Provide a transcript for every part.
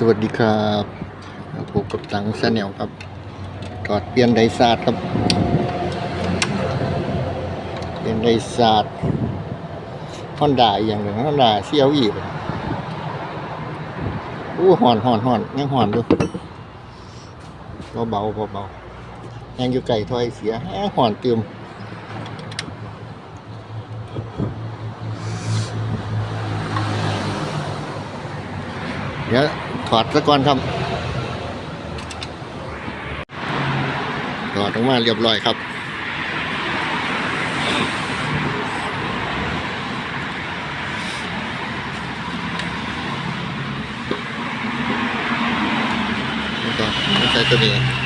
สวัสดีครับพบกับตังชาแนลครับกอดเปลี่ยนไดซาดครับเปลี่ยนไดซาดฮอนด้าอย่างหนึ่งฮอนด้าเซียวอีกอู้หอนหอนหอนยังหอนดูเบาเบาเบายังอยู่ไก่ถอยเสียแฮงหอนเติมเดี๋ยว ถอดซะก่อนครับถอดออกมาเรียบร้อยครับก็ใช้ตัวนี้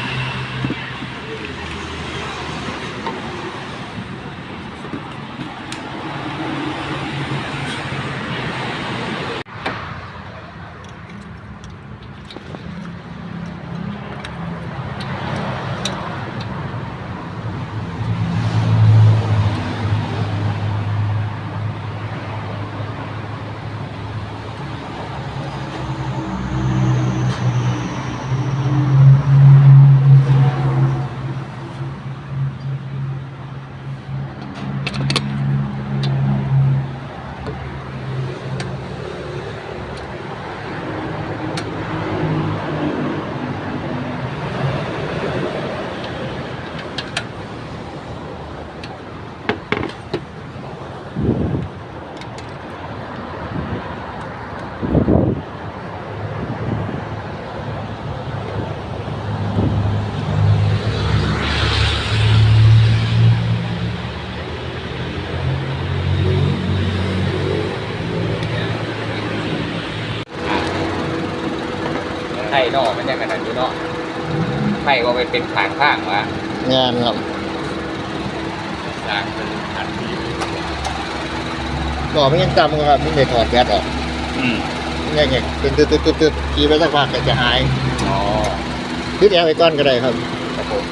ไข่นอกมันยังกันนั้นอยู่เนาะไข่ก็ไปเป็นขางข้างวะงานครับสร้างเป็นขันทีก่อไม่ยังจำครับนี่เลยถอดแก๊สออกอืมเนี่ยเนี่ยเป็นตึ๊ดตึ๊ดตึ๊ดตึ๊ดขี่ไปสักพักก็จะหายอ๋อพิดแอร์ไปก้อนก็ได้ครับครับผม